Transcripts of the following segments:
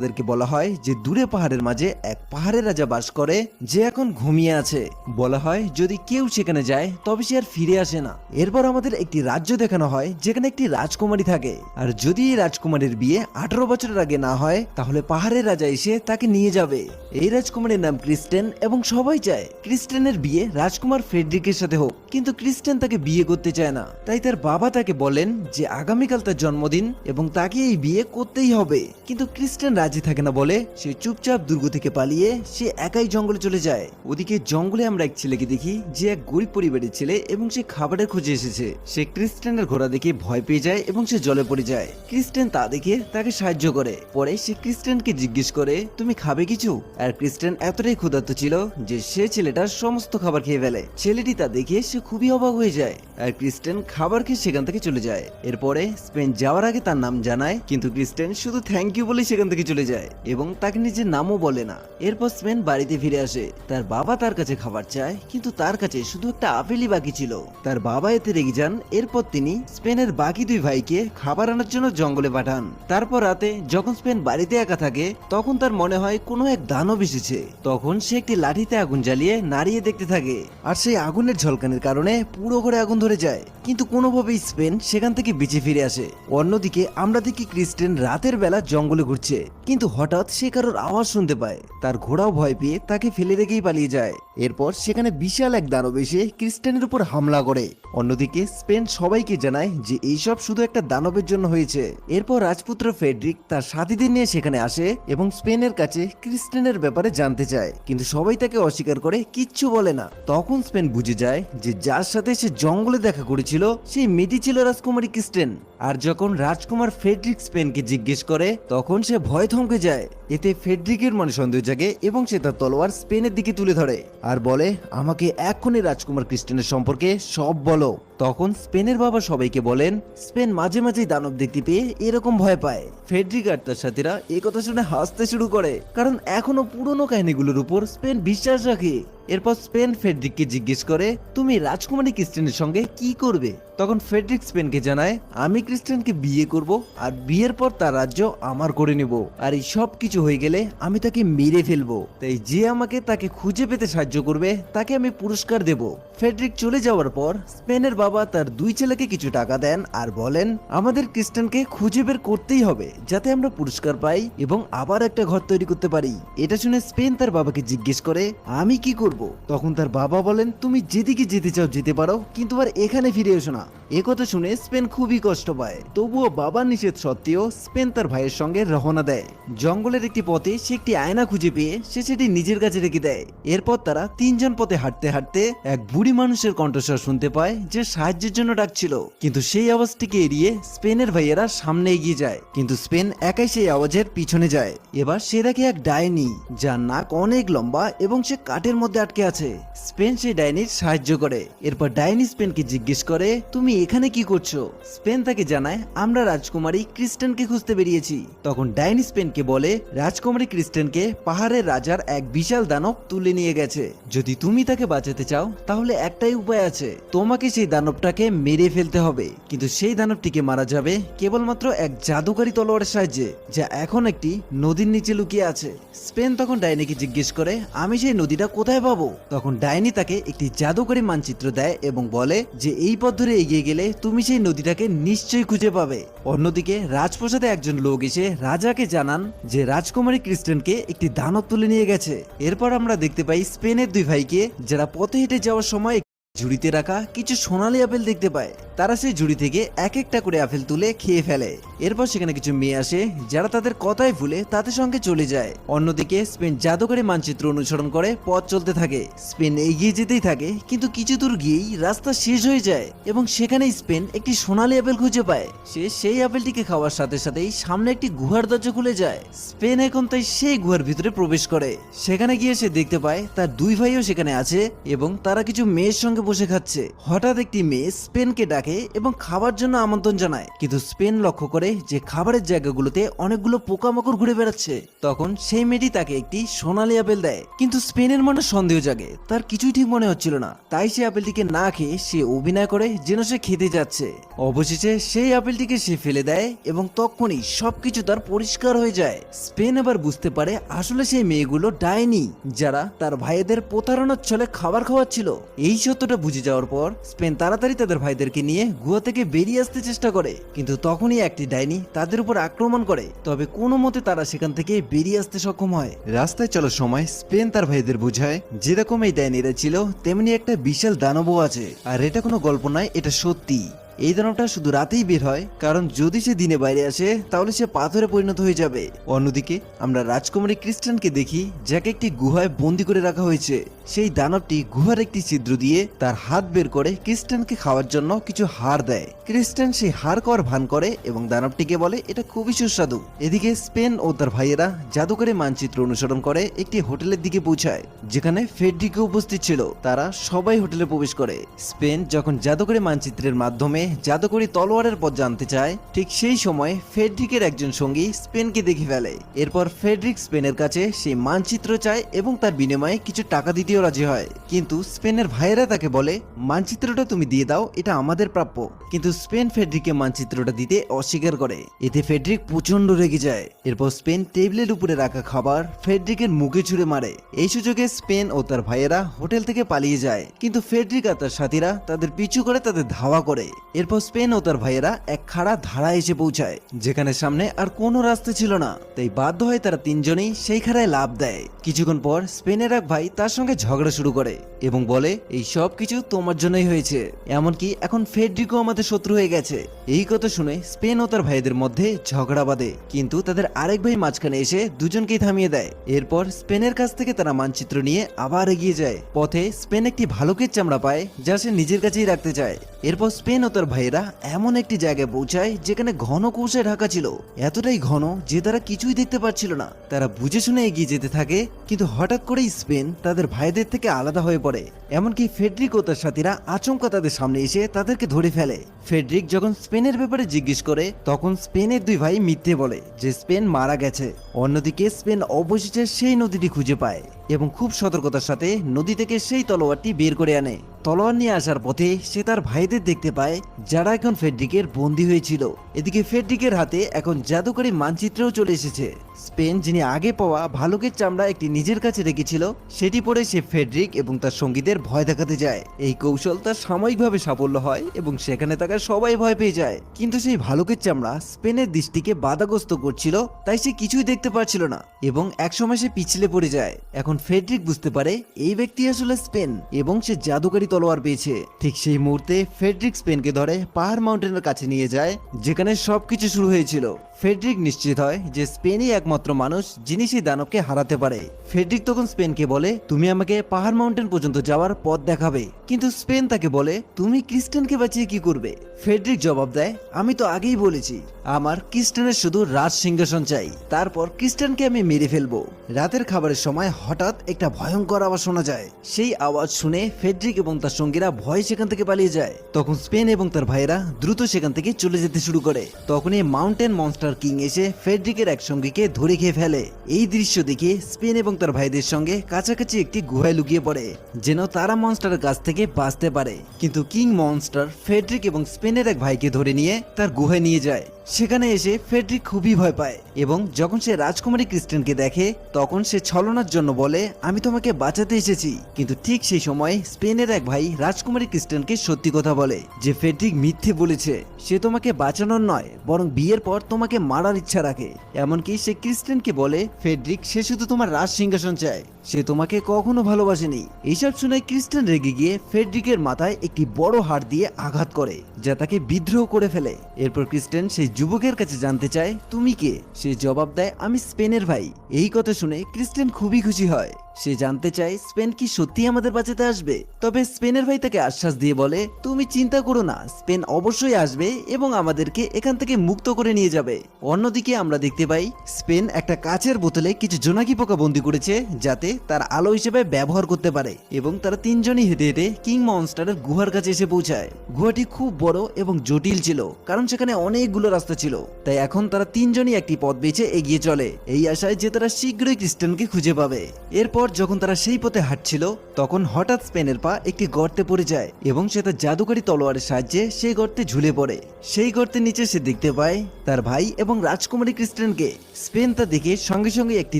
তাদেরকে বলা হয় যে দূরে পাহাড়ের মাঝে এক পাহাড়ের রাজা বাস করে, যে এখন ঘুমিয়ে আছে। বলা হয়, যদি কেউ সেখানে যায়, তবে সে আর ফিরে আসে না। এরপর আমাদের একটি রাজ্য দেখানো হয়, যেখানে একটি রাজকুমারী থাকে। আর যদি এই রাজকুমারীর বিয়ে আঠারো বছরের আগে না হয়, তাহলে পাহাড়ের রাজা এসে তাকে নিয়ে যাবে। এই রাজকুমারীর নাম ক্রিস্টেন এবং সবাই চায় ক্রিস্টেনের বিয়ে রাজকুমার ফ্রেডরিকের সাথে হোক। কিন্তু ক্রিস্টেন তাকে বিয়ে করতে চায় না। তাই তার বাবা তাকে বলেন যে, আগামীকাল তার জন্মদিন এবং তাকে এই বিয়ে করতেই হবে। কিন্তু ক্রিস্টেন রাজি থাকে না বলে সে চুপচাপ দুর্গ থেকে পালিয়ে সে একাই জঙ্গলে চলে যায়। ওদিকে জঙ্গলে আমরা এক ছেলেকে দেখি যে এক গরিব পরিবারের ছেলে এবং সে খাবারের খোঁজে এসেছে। সে ক্রিস্টেনের ঘোড়া দেখে ভয় পেয়ে যায় এবং সে জলে পড়ে যায়। ক্রিস্টেন তা দেখে তাকে সাহায্য করে। পরে সে ক্রিস্টেনকে জিজ্ঞেস করে, তুমি খাবে কিছু? আর ক্রিস্টেন এতটাই ক্ষুধার্ত ছিল যে সে ছেলেটার সমস্ত খাবার খেয়ে ফেলে। ছেলেটি তা দেখে সে খুবই অবাক হয়ে যায় আর ক্রিস্টেন খাবার খেয়ে সেখান থেকে চলে যায়। এরপরে স্পেন যাওয়ার আগে তার নাম জানায়, কিন্তু ক্রিস্টেন শুধু থ্যাংক ইউ বলেই সেখান থেকে চলে যায় এবং তাকে নিজের নামও বলে না। এরপর স্পেন বাড়িতে ফিরে আসে। তার বাবা তার কাছে খাবার চায়, কিন্তু তার কাছে শুধু একটা আপেলই বাকি ছিল। তার বাবা এতে রেগে যান, এরপর তিনি স্পেনের বাকি দুই ভাইকে খাবার আনার জন্য জঙ্গলে পাঠান। তারপর রাতে যখন স্পেন বাড়িতে একা থাকে, তখন তার মনে হয় কোনো এক দানব এসেছে। তখন সে একটি লাঠিতে আগুন জ্বালিয়ে নাড়িয়ে দেখতে থাকে। আর সেই আগুনের ঝলকানির কারণে পুরো ঘরে আগুন ধরে যায়। কিন্তু কোনোভাবেই স্পেন সেখান থেকে বেঁচে ফিরে আসে। অন্যদিকে, আমরা দেখি ক্রিস্টেন রাতের বেলা জঙ্গলে ঘুরছে। কিন্তু হঠাৎ সে কারোর আওয়াজ শুনতে পায়। তার ঘোড়াও ভয় পেয়ে তাকে ফেলে রেখেই পালিয়ে যায়। এরপর সেখানে বিশাল এক দানব এসে ক্রিস্টেনের উপর হামলা করে। অন্যদিকে, স্পেন সবাইকে জানায় যে এইসব শুধু একটা দানবের জন্য হয়েছে। এরপর রাজপুত্র ফেডরিক তার সাথীদের নিয়ে সেখানে আসে এবং স্পেনের কাছে ক্রিস্টেনের ব্যাপারে জানতে চায়। কিন্তু সবাই তাকে অস্বীকার করে কিচ্ছু বলে না। তখন স্পেন বুঝে যায় যে যার সাথে সে জঙ্গলে দেখা করেছিল সেই মেয়েটি ছিল রাজকুমারী ক্রিস্টেন। আর যখন রাজকুমার ফেডরিক স্পেনকে জিজ্ঞেস করে, তখন সে ভয় থমকে যায়। এতে ফেডরিকের মনে সন্দেহ জাগে এবং সে তার তলোয়ার স্পেনের দিকে তুলে ধরে আর বলে, আমাকে এখনই রাজকুমার ক্রিস্টেনের সম্পর্কে সব বলো। তখন স্পেনের বাবা সবাইকে বলেন, স্পেন মাঝে মাঝেই দানব দেখতে পেয়ে এরকম ভয় পায়। ফেডরিক আর তার সাথীরা কথা শুনে হাসতে শুরু করে, কারণ এখনও পুরনো কাহিনীগুলোর উপর স্পেন বিশ্বাস রাখে। এরপর স্পেন ফেডরিককে জিজ্ঞেস করে, তুমি রাজকুমারী ক্রিস্টেনের সঙ্গে কি করবে? তখন ফেডরিক স্পেনকে জানায়, আমি ক্রিস্টেনকে বিয়ে করব আর বিয়ের পর তার রাজ্য আমার করে নেব। আর এই সব কিছু হয়ে গেলে আমি তাকে মেরে ফেলব। তাই যে আমাকে তাকে খুঁজে পেতে সাহায্য করবে, তাকে আমি পুরস্কার দেব। ফেডরিক চলে যাওয়ার পর, স্পেনের বাবা তার দুই ছেলেকে কিছু টাকা দেন আর বলেন, আমাদের ক্রিস্টানকে খুঁজে বের করতেই হবে, যাতে আমরা পুরস্কার পাই এবং আবার একটা ঘর তৈরি করতে পারি। এটা শুনে স্পেন তার বাবাকে জিজ্ঞেস করে, আমি কি করব? তখন তার বাবা বলেন, তুমি যেদিকে যেতে চাও যেতে পারো, কিন্তু আর এখানে ফিরে এসো না। এ কথা শুনে স্পেন খুবই কষ্ট পায়। তবুও বাবার নিষেধ সত্ত্বেও স্পেন তার ভাইয়ের সঙ্গে রওনা দেয়। জঙ্গলের একটি পথে সে একটি আয়না খুঁজে পেয়ে সে সেটি নিজের কাছে রেখে দেয়। এরপর তারা তিনজন পথে হাঁটতে হাঁটতে এক বুড়ি মানুষের কণ্ঠস্বর শুনতে পায় যে সাহায্যের জন্য ডাকছিল। কিন্তু সেই আওয়াজটিকে এড়িয়ে স্পেনের ভাইয়েরা সামনে এগিয়ে যায়। কিন্তু স্পেন একাই সেই আওয়াজের পিছনে যায়। এবার সে দেখে এক ডাইনি, যার নাক অনেক লম্বা এবং সে কাঠের মধ্যে আটকে আছে। স্পেন সেই ডাইনির সাহায্য করে। এরপর ডাইনি স্পেনকে জিজ্ঞেস করে, তুমি এখানে কি করছ? স্পেন তাকে জানায়, আমরা রাজকুমারী ক্রিস্টেনকে খুঁজতে বেরিয়েছি। তখন ডাইনি স্পেনকে বলে, রাজকুমারী ক্রিস্টেনকে পাহাড়ের রাজার এক বিশাল দানব তুলে নিয়ে গেছে। যদি তুমি তাকে বাঁচাতে চাও, তাহলে একটাই উপায় আছে। তোমাকে সেই দানবটাকে মেরে ফেলতে হবে। কিন্তু সেই দানবটিকে মারা যাবে কেবলমাত্র এক জাদুকারী তলোয়ারের সাহায্যে, যা এখন একটি নদীর নিচে লুকিয়ে আছে। স্পেন তখন ডাইনিকে জিজ্ঞেস করে, আমি সেই নদীটা কোথায় পাবো তখন ডাইনি তাকে একটি জাদুকরী মানচিত্র দেয় এবং বলে যে এই পথ ধরে এগিয়ে গেলে তুমি সেই নদীটাকে নিশ্চয়ই খুঁজে পাবে। অন্যদিকে রাজপ্রসাদে একজন লোক এসে রাজাকে জানান যে রাজকুমারী ক্রিস্টেনকে একটি দানব তুলে নিয়ে গেছে। এরপর আমরা দেখতে পাই স্পেনের দুই ভাইকে যারা পথে হেঁটে যাওয়ার সময় ঝুড়িতে রাখা কিছু সোনালি আপেল দেখতে পায়। তারা সেই ঝুড়ি থেকে এক একটা করে আপেল তুলে খেয়ে ফেলে। এরপর সেখানে কিছু মেয়ে আসে, যারা তাদের কথায় ভুলে তাদের সঙ্গে চলে যায়। অন্যদিকে স্পেন জাদুকরী মানচিত্র অনুসরণ করে পথ চলতে থাকে। স্পেন এগিয়ে যেতেই থাকে, কিন্তু কিছু দূর গিয়েই রাস্তা শেষ হয়ে যায় এবং সেখানে স্পেন একটি সোনালি আপেল খুঁজে পায়। সে সেই আপেলটিকে খাওয়ার সাথে সাথেই সামনে একটি গুহার দরজা খুলে যায়। স্পেন এখন তাই সেই গুহার ভিতরে প্রবেশ করে। সেখানে গিয়ে সে দেখতে পায়, তার দুই ভাইও সেখানে আছে এবং তারা কিছু মেয়ের সঙ্গে একসঙ্গে বসে খাচ্ছে। হঠাৎ একটি মেয়ে স্পেনকে ডাকে এবং খাবার জন্য আমন্ত্রণ জানায়। কিন্তু স্পেন লক্ষ্য করে যে খাবারের জায়গাগুলোতে অনেকগুলো পোকামাকড় ঘুরে বেড়াচ্ছে। তখন সেই মেয়েটি তাকে একটি সোনালি আপেল দেয়। কিন্তু স্পেনের মনে সন্দেহ জাগে। তার কিছুই ঠিক মনে হচ্ছিল না। তাই সে আপেলটিকে না খেয়ে সে অভিনয় করে যেন সে খেতে যাচ্ছে। অবশেষে সেই আপেলটিকে সে ফেলে দেয় এবং তখনই সবকিছু তার পরিষ্কার হয়ে যায়। স্পেন আবার বুঝতে পারে আসলে সেই মেয়েগুলো ডাইনি, যারা তার ভাইদের প্রতারণার ছলে খাবার খাওয়াচ্ছিল। এই সত্যটা বুঝে যাওয়ার পর স্পেন তাড়াতাড়ি তাদের ভাইদেরকে নিয়ে গুহা থেকে বেরিয়ে আসতে চেষ্টা করে। কিন্তু তখনই একটি ডাইনি তাদের উপর আক্রমণ করে। তবে কোনো মতে তারা সেখান থেকে বেরিয়ে আসতে সক্ষম হয়। রাস্তায় চলার সময় স্পেন তার ভাইদের বোঝায়, যেরকম এই ডাইনিরা ছিল, তেমনি একটা বিশাল দানবও আছে। আর এটা কোনো গল্প নয়, এটা সত্যি। এই দানবটা শুধু রাতেই বের হয়, কারণ যদি সে দিনে বাইরে আসে, তাহলে সে পাথরে পরিণত হয়ে যাবে। অন্যদিকে, আমরা রাজকুমারী ক্রিস্টানকে দেখি, যাকে একটি গুহায় বন্দি করে রাখা হয়েছে। সেই দানবটি গুহার একটি ছিদ্র দিয়ে তার হাত বের করে ক্রিস্টানকে খাওয়ার জন্য কিছু হাড় দেয়। ক্রিস্টান সেই হাড় খাওয়ার ভান করে এবং দানবটিকে বলে, এটা খুবই সুস্বাদু। এদিকে স্পেন ও তার ভাইয়েরা জাদুকরি মানচিত্র অনুসরণ করে একটি হোটেলের দিকে পৌঁছায়, যেখানে ফেডরিকে উপস্থিত ছিল। তারা সবাই হোটেলে প্রবেশ করে। স্পেন যখন জাদুকরি মানচিত্রের মাধ্যমে জাদুকরি তলোয়ারের পথ জানতে চায়, ঠিক সেই সময় ফেডরিকের একজন সঙ্গী স্পেনকে দেখে ফেলে। এরপর ফেডরিক স্পেনের কাছে সেই মানচিত্র চায় এবং তার বিনিময়ে কিছু টাকা দিতেও রাজি হয়। কিন্তু স্পেনের ভাইয়েরা তাকে বলে, মানচিত্রটা তুমি দিয়ে দাও, এটা আমাদের প্রাপ্য। কিন্তু স্পেন ফেডরিককে মানচিত্রটা দিতে অস্বীকার করে। এতে ফেডরিক প্রচণ্ড রেগে যায়। এরপর স্পেন টেবিলের উপরে রাখা খাবার ফেডরিকের মুখে ছুঁড়ে মারে। এই সুযোগে স্পেন ও তার ভাইয়েরা হোটেল থেকে পালিয়ে যায়। কিন্তু ফেডরিক আর তার সাথীরা তাদের পিছু করে তাদের ধাওয়া করে। এরপর স্পেন ও তার ভাইয়েরা এক খাড়া ধারা এসে পৌঁছায়, যেখানে সামনে আর কোনো রাস্তা ছিল না। তাই বাধ্য হয়ে তারা তিনজনেই সেই খাড়ায় লাভ দেয়। কিছুক্ষণ পর স্পেনের এক ভাই তার সঙ্গে ঝগড়া শুরু করে। এবং বলে, এই সব কিছু তোমার জন্যই হয়েছে। এমনকি এখন ফেডরিকও আমাদের শত্রু হয়ে গেছে। এই কথা শুনে স্পেন ও তার ভাইদের মধ্যে ঝগড়া বাঁধে, কিন্তু তাদের আরেক ভাই মাঝখানে এসে দুজনকেই থামিয়ে দেয়। এরপর স্পেনের কাছ থেকে তারা মানচিত্র নিয়ে আবার এগিয়ে যায়। পথে স্পেন একটি ভালুকের চামড়া পায়, যা সে নিজের কাছেই রাখতে চায়। এরপর স্পেন ও তার ভাইয়েরা এমন একটি জায়গায় পৌঁছায়, যেখানে ঘন কৌশে ঢাকা ছিল। এতটাই ঘন যে তারা কিছুই দেখতে পাচ্ছিল না। তারা বুঝে শুনে এগিয়ে যেতে থাকে, কিন্তু হঠাৎ করেই স্পেন তাদের ভাইদের থেকে আলাদা হয়ে পড়ে। এমনকি ফেডরিক ও তার সাথীরা আচমকা তাদের সামনে এসে তাদেরকে ধরে ফেলে। ফেডরিক যখন স্পেনের ব্যাপারে জিজ্ঞেস করে, তখন স্পেনের দুই ভাই মিথ্যে বলে যে স্পেন মারা গেছে। অন্যদিকে স্পেন অবশেষে সেই নদীটি খুঁজে পায় এবং খুব সতর্কতার সাথে নদী থেকে সেই তলোয়ারটি বের করে আনে। তলোয়ার নিয়ে আসার পথে সে তার ভাইদের দেখতে পায়, যারা এখন ফেডরিকের বন্দী হয়েছিল। এদিকে ফেডরিকের হাতে এখন জাদুকরি মানচিত্রেও চলে এসেছে। স্পেন, যিনি আগে পাওয়া ভালুকের চামড়া একটি নিজের কাছে রেখেছিল, সেটি পরে সে ফেডরিক এবং তার সঙ্গীদের ভয় দেখাতে যায়। এই কৌশল তার সাময়িকভাবে সাফল্য হয় এবং সেখানে থাকা সবাই ভয় পেয়ে যায়। কিন্তু সেই ভালুকের চামড়া স্পেনের দৃষ্টিকে বাধাগ্রস্ত করছিল, তাই সে কিছুই দেখতে পারছিল না এবং একসময় সে পিছলে পড়ে যায়। এখন ফেডরিক বুঝতে পারে, এই ব্যক্তি আসলে স্পেন এবং সে জাদুকারী তলোয়ার পেয়েছে। ঠিক সেই মুহূর্তে ফেডরিক স্পেনকে ধরে পাহাড় মাউন্টেনের কাছে নিয়ে যায়, যেখানে সবকিছু শুরু হয়েছিল। ফেডরিক নিশ্চিত হয় যে স্পেনই একমাত্র মানুষ যিনি সেই দানবকে হারাতে পারে। ফেডরিক তখন স্পেনকে বলে, তুমি আমাকে পাহাড় মাউন্টেন পর্যন্ত যাওয়ার পথ দেখাবে। কিন্তু স্পেন তাকে বলে, তুমি ক্রিস্টানকে বাঁচিয়ে কি করবে? ফেডরিক জবাব দেয়, আমি তো আগেই বলেছি, আমার ক্রিস্টানের শুধু রাজ সিংহাসন চাই। তারপর ক্রিস্টানকে আমি মেরে ফেলব। রাতের খাবারের সময় হঠাৎ একটা ভয়ঙ্কর আওয়াজ শোনা যায়। সেই আওয়াজ শুনে ফেডরিক এবং তার সঙ্গীরা ভয় সেখান থেকে পালিয়ে যায়। তখন স্পেন এবং তার ভাইয়েরা দ্রুত সেখান থেকে চলে যেতে শুরু করে। তখনই মাউন্টেন মনস্টার কিং এসে ফেডরিকের এক সঙ্গীকে ধরে খেয়ে ফেলে। এই দৃশ্য দেখে স্পেন এবং তার ভাইদের সঙ্গে কাছাকাছি একটি গুহায় লুকিয়ে পড়ে, যেন তারা মনস্টারের কাছ থেকে বাঁচতে পারে। কিন্তু কিং মনস্টার ফেডরিক এবং স্পেনের এক ভাইকে ধরে নিয়ে তার গুহায় নিয়ে যায়। সেখানে এসে ফেডরিক খুবই ভয় পায় এবং যখন সে রাজকুমারী ক্রিস্টেনকে দেখে, তখন সে ছলনার জন্য বলে, আমি তোমাকে বাঁচাতে এসেছি। কিন্তু ঠিক সেই সময় স্পেনের এক ভাই রাজকুমারী ক্রিস্টেনকে সত্যি কথা বলে, যে ফেডরিক মিথ্যে বলেছে, সে তোমাকে বাঁচানোর নয়, বরং বিয়ের পর তোমাকে মারার ইচ্ছা রাখে। এমনকি সে ক্রিস্টেনকে বলে ফেডরিক সে শুধু তোমার রাজ সিংহাসন চায়। সে তোমাকে কখনো ভালোবাসেনি। এইসব শুনে খ্রিস্টান রেগে গিয়ে ফেডরিকের মাথায় একটি বড় হাড় দিয়ে আঘাত করে, যা তাকে বিদ্রোহ করে ফেলে। এরপর ক্রিস্টেন সেই যুবকের কাছে জানতে চায়, তুমি কে? সে জবাব দেয়, আমি স্পেনের ভাই। এই কথা শুনে ক্রিস্টেন খুবই খুশি হয়। সে জানতে চায় স্পেন কি সত্যি আমাদের বাঁচাতে আসবে। তবে স্পেনের ভাই তাকে আশ্বাস দিয়ে বলে, তুমি চিন্তা করো না, স্পেন অবশ্যই আসবে এবং আমাদেরকে এখান থেকে মুক্ত করে নিয়ে যাবে। অন্যদিকে আমরা দেখতে পাই, স্পেন একটা কাচের বোতলে কিছু জোনাকি পোকা বন্দি করেছে, যাতে তার আলো হিসেবে ব্যবহার করতে পারে এবং তারা তিনজনই হেঁটে হেঁটে কিং মনস্টারের গুহার কাছে এসে পৌঁছায়। গুহাটি খুব বড় এবং জটিল ছিল, কারণ সেখানে অনেকগুলো রাস্তা ছিল। তাই এখন তারা তিনজনই একটি পথ বেছে এগিয়ে চলে, এই আশায় যে তারা শীঘ্রই ক্রিস্টানকে খুঁজে পাবে। এরপর যখন তারা সেই পথে হাঁটছিল, তখন হঠাৎ স্পেনের পা একটি গর্তে পড়ে যায় এবং সে তার জাদুকারী তলোয়ারের সাহায্যে সেই গর্তে ঝুলে পড়ে। সেই গর্তের নিচে সে দেখতে পায় তার ভাই এবং রাজকুমারী ক্রিস্টানকে। স্পেন তা দেখে সঙ্গে সঙ্গে একটি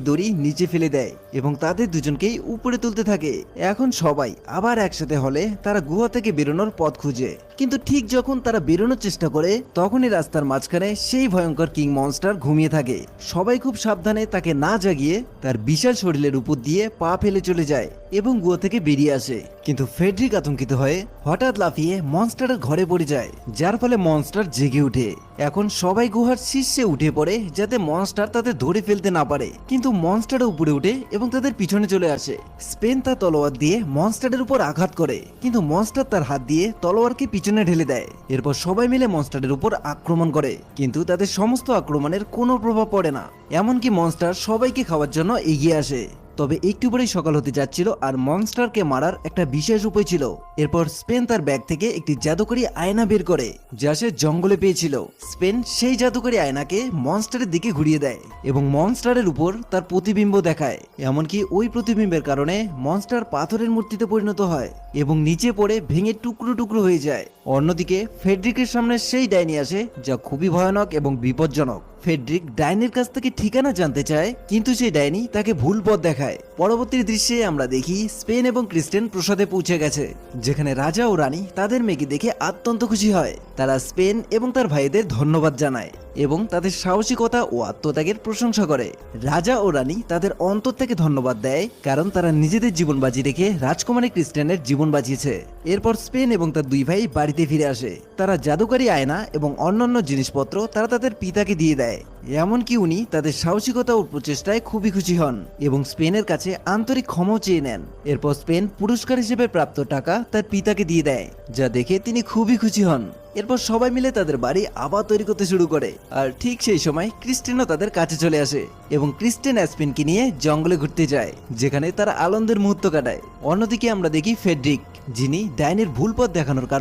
দড়ি নিচে ফেলে দেয় এবং তাদের দুজনকেই উপরে তুলতে থাকে। এখন সবাই আবার একসাথে হলে তারা গুহা থেকে বেরোনোর পথ খুঁজে। কিন্তু ঠিক যখন তারা বেরোনোর চেষ্টা করে, তখনই রাস্তার মাঝখানে সেই ভয়ঙ্কর কিং মনস্টার ঘুমিয়ে থাকে। সবাই খুব সাবধানে তাকে না জাগিয়ে তার বিশাল শরীরের উপর দিয়ে পা ফেলে চলে যায় এবং গুহা থেকে বেরিয়ে আসে। কিন্তু ফেডরিক আতঙ্কিত হয়ে হঠাৎ লাফিয়ে মনস্টারের ঘরে পড়ে যায়, যার ফলে মনস্টার জেগে ওঠে। এখন সবাই গুহার শীর্ষে উঠে পড়ে যাতে মনস্টার তাদের ধরে ফেলতে না পারে। কিন্তু মনস্টার উপরে উঠে এবং তাদের পিছনে চলে আসে। স্পেন তার তলোয়ার দিয়ে মনস্টারের উপর আঘাত করে, কিন্তু মনস্টার তার হাত দিয়ে তলোয়ারকে পিছনে ঢেলে দেয়। এরপর সবাই মিলে মনস্টারের উপর আক্রমণ করে, কিন্তু তাদের সমস্ত আক্রমণের কোনো প্রভাব পড়ে না। এমনকি মনস্টার সবাইকে খাওয়ার জন্য এগিয়ে আসে। তবে একটু পরেই সকাল হতে যাচ্ছিল আর মনস্টারকে মারার একটা বিশেষ উপায় ছিল। এরপর স্পেন তার ব্যাগ থেকে একটি জাদুকরী আয়না বের করে, যা সে জঙ্গলে পেয়েছিল। স্পেন সেই জাদুকরী আয়নাকে মনস্টারের দিকে ঘুরিয়ে দেয় এবং মনস্টারের উপর তার প্রতিবিম্ব দেখায়। এমনকি ওই প্রতিবিম্বের কারণে মনস্টার পাথরের মূর্তিতে পরিণত হয়। এবং নিচে পড়ে ভেঙে টুকরো টুকরো হয়ে যায়। অন্যদিকে ফেডরিকের সামনে সেই ডাইনি আসে যা খুবই ভয়ানক এবং বিপজ্জনক। ফেডরিক ডাইনির কাছ থেকে ঠিকানা জানতে চায়, কিন্তু সেই ডাইনি তাকে ভুল পথ দেখায়। পরবর্তী দৃশ্যে আমরা দেখি স্পেন এবং ক্রিস্টেন প্রসাদে পৌঁছে গেছে, যেখানে রাজা ও রানী তাদের মেয়েকে দেখে অত্যন্ত খুশি হয়। তারা স্পেন এবং তার ভাইদের ধন্যবাদ জানায়। এবং তাদের সাহসিকতা ও আত্মত্যাগের প্রশংসা করে। রাজা ও রানী তাদের অন্তর থেকে ধন্যবাদ দেয়, কারণ তারা নিজেদের জীবন বাজি রেখে রাজকুমারী ক্রিস্টিয়ানের জীবন বাঁচিয়েছে এরপর স্পেন এবং তার দুই ভাই বাড়িতে ফিরে আসে। তারা জাদুকারী আয়না এবং অন্যান্য জিনিসপত্র তারা তাদের পিতাকে দিয়ে দেয়। এমনকি উনি তাদের সাহসিকতা ও প্রচেষ্টায় খুবই খুশি হন এবং স্পেনের কাছে আন্তরিক ক্ষমাও চেয়ে নেন। এরপর স্পেন পুরস্কার হিসেবে প্রাপ্ত টাকা তার পিতাকে দিয়ে দেয়, যা দেখে তিনি খুবই খুশি হন। এরপর সবাই মিলে তাদের বাড়ি আবার তৈরি করতে শুরু করে, আর ঠিক সেই সময় ক্রিস্টিনও তাদের কাছে চলে আসে এবং ক্রিস্টিন অ্যাসপিনকে নিয়ে জঙ্গলে ঘুরতে যায়, যেখানে তারা আনন্দের মুহূর্ত কাটায়। অন্যদিকে আমরা দেখি ফেডরিক যিনি ডাইনের ভুল পথ দেখানোর কারণে